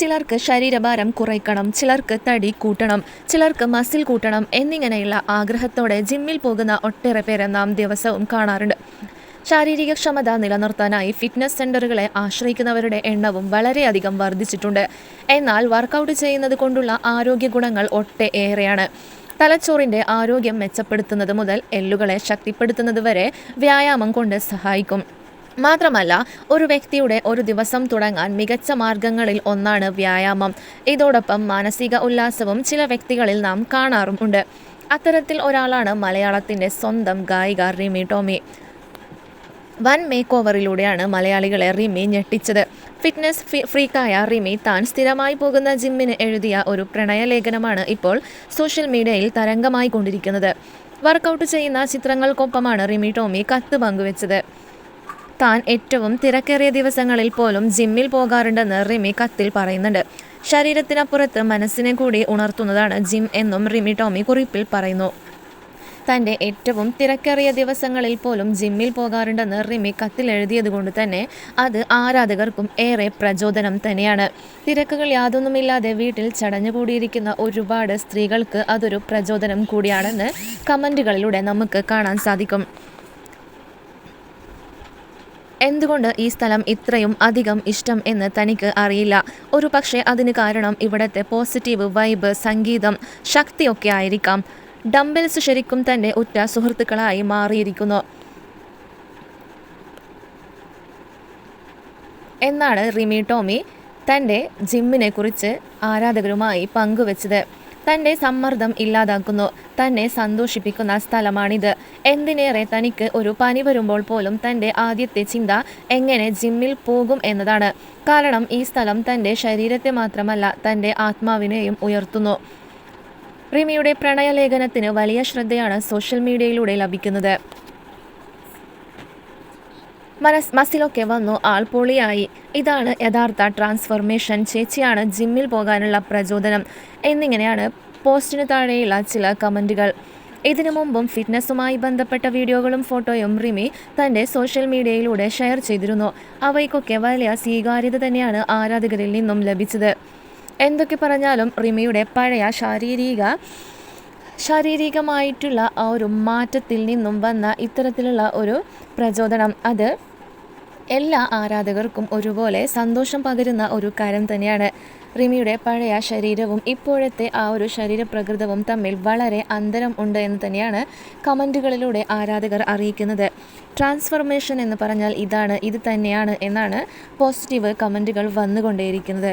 ചിലർക്ക് ശരീരഭാരം കുറയ്ക്കണം ചിലർക്ക് തടി കൂട്ടണം ചിലർക്ക് മസിൽ കൂട്ടണം എന്നിങ്ങനെയുള്ള ആഗ്രഹത്തോടെ ജിമ്മിൽ പോകുന്ന ഒട്ടേറെ പേരെ നാം ദിവസവും കാണാറുണ്ട്. ശാരീരിക ക്ഷമത നിലനിർത്താനായി ഫിറ്റ്നസ് സെന്ററുകളെ ആശ്രയിക്കുന്നവരുടെ എണ്ണവും വളരെയധികം വർദ്ധിച്ചിട്ടുണ്ട്. എന്നാൽ വർക്കൗട്ട് ചെയ്യുന്നത് കൊണ്ടുള്ള ആരോഗ്യ ഗുണങ്ങൾ ഒട്ടെ ഏറെയാണ്. തലച്ചോറിന്റെ ആരോഗ്യം മെച്ചപ്പെടുത്തുന്നത് മുതൽ എല്ലുകളെ ശക്തിപ്പെടുത്തുന്നത് വരെ വ്യായാമം കൊണ്ട് സഹായിക്കും. മാത്രമല്ല ഒരു വ്യക്തിയുടെ ഒരു ദിവസം തുടങ്ങാൻ മികച്ച മാർഗങ്ങളിൽ ഒന്നാണ് വ്യായാമം. ഇതോടൊപ്പം മാനസിക ഉല്ലാസവും ചില വ്യക്തികളിൽ നാം കാണാറുമുണ്ട്. അത്തരത്തിൽ ഒരാളാണ് മലയാളത്തിന്റെ സ്വന്തം ഗായിക റിമി ടോമി. വൻ മേക്ക് ഓവറിലൂടെയാണ് മലയാളികളെ റിമി ഞെട്ടിച്ചത്. ഫിറ്റ്നസ് ഫ്രീക്കായ റിമി താൻ സ്ഥിരമായി പോകുന്ന ജിമ്മിന് എഴുതിയ ഒരു പ്രണയലേഖനമാണ് ഇപ്പോൾ സോഷ്യൽ മീഡിയയിൽ തരംഗമായി കൊണ്ടിരിക്കുന്നത് വർക്കൗട്ട് ചെയ്യുന്ന ചിത്രങ്ങൾക്കൊപ്പമാണ് റിമി ടോമി കത്ത് പങ്കുവച്ചത്. താൻ ഏറ്റവും തിരക്കേറിയ ദിവസങ്ങളിൽ പോലും ജിമ്മിൽ പോകാറുണ്ടെന്ന് റിമി കത്തിൽ പറയുന്നുണ്ട്. ശരീരത്തിനപ്പുറത്ത് മനസ്സിനെ കൂടി ഉണർത്തുന്നതാണ് ജിം എന്നും റിമി ടോമി കുറിപ്പിൽ പറയുന്നു. തന്റെ ഏറ്റവും തിരക്കേറിയ ദിവസങ്ങളിൽ പോലും ജിമ്മിൽ പോകാറുണ്ടെന്ന് റിമി കത്തിൽ എഴുതിയതുകൊണ്ട് തന്നെ അത് ആരാധകർക്കും ഏറെ പ്രചോദനം തന്നെയാണ്. തിരക്കുകൾ യാതൊന്നുമില്ലാതെ വീട്ടിൽ ചടഞ്ഞുകൂടിയിരിക്കുന്ന ഒരുപാട് സ്ത്രീകൾക്ക് അതൊരു പ്രചോദനം കൂടിയാണെന്ന് കമന്റുകളിലൂടെ നമുക്ക് കാണാൻ സാധിക്കും. എന്തുകൊണ്ട് ഈ സ്ഥലം ഇത്രയും അധികം ഇഷ്ടം എന്ന് തനിക്ക് അറിയില്ല? ഒരു പക്ഷേ അതിന് കാരണം ഇവിടുത്തെ പോസിറ്റീവ് വൈബ് സംഗീതം ശക്തിയൊക്കെ ആയിരിക്കാം. ഡംബിൾസ് ശരിക്കും തന്റെ ഉറ്റ സുഹൃത്തുക്കളായി മാറിയിരിക്കുന്നു. എന്നാണ് റിമി ടോമി തന്റെ ജിമ്മിനെ കുറിച്ച് ആരാധകരുമായി പങ്കുവച്ചത്. തന്റെ സമ്മർദ്ദം ഇല്ലാതാക്കുന്നു. തന്നെ സന്തോഷിപ്പിക്കുന്ന സ്ഥലമാണിത്. എന്തിനേറെ തനിക്ക് ഒരു പനി വരുമ്പോൾ പോലും തന്റെ ആദ്യത്തെ ചിന്ത എങ്ങനെ ജിമ്മിൽ പോകും എന്നതാണ്. കാരണം ഈ സ്ഥലം തന്റെ ശരീരത്തെ മാത്രമല്ല തന്റെ ആത്മാവിനെയും ഉയർത്തുന്നു. റിമിയുടെ പ്രണയലേഖനത്തിന് വലിയ ശ്രദ്ധയാണ് സോഷ്യൽ മീഡിയയിലൂടെ ലഭിക്കുന്നത്. മനസ് മസിലൊക്കെ വന്നു ആൾ പൊളിയായി ഇതാണ് യഥാർത്ഥ ട്രാൻസ്ഫോർമേഷൻ. ചേച്ചിയാണ് ജിമ്മിൽ പോകാനുള്ള പ്രചോദനം. എന്നിങ്ങനെയാണ് പോസ്റ്റിന് താഴെയുള്ള ചില കമന്റുകൾ ഇതിനു മുമ്പും ഫിറ്റ്നസ്സുമായി ബന്ധപ്പെട്ട വീഡിയോകളും ഫോട്ടോയും റിമി തന്റെ സോഷ്യൽ മീഡിയയിലൂടെ ഷെയർ ചെയ്തിരുന്നു. അവയ്ക്കൊക്കെ വലിയ സ്വീകാര്യത തന്നെയാണ് ആരാധകരിൽ നിന്നും ലഭിച്ചത്. എന്തൊക്കെ പറഞ്ഞാലും റിമിയുടെ പഴയ ശാരീരിക ശാരീരികമായിട്ടുള്ള ആ ഒരു മാറ്റത്തിൽ നിന്നും വന്ന ഇത്തരത്തിലുള്ള ഒരു പ്രചോദനം. അത് എല്ലാ ആരാധകർക്കും ഒരുപോലെ സന്തോഷം പകരുന്ന ഒരു കാര്യം തന്നെയാണ്. റിമിയുടെ പഴയ ശരീരവും ഇപ്പോഴത്തെ ആ ഒരു ശരീരപ്രകൃതവും തമ്മിൽ വളരെ അന്തരം ഉണ്ട് എന്ന് തന്നെയാണ് കമന്റുകളിലൂടെ ആരാധകർ അറിയിക്കുന്നത്. ട്രാൻസ്ഫർമേഷൻ എന്ന് പറഞ്ഞാൽ ഇതാണ് ഇത് തന്നെയാണ് എന്നാണ് പോസിറ്റീവ് കമന്റുകൾ വന്നുകൊണ്ടേയിരിക്കുന്നത്.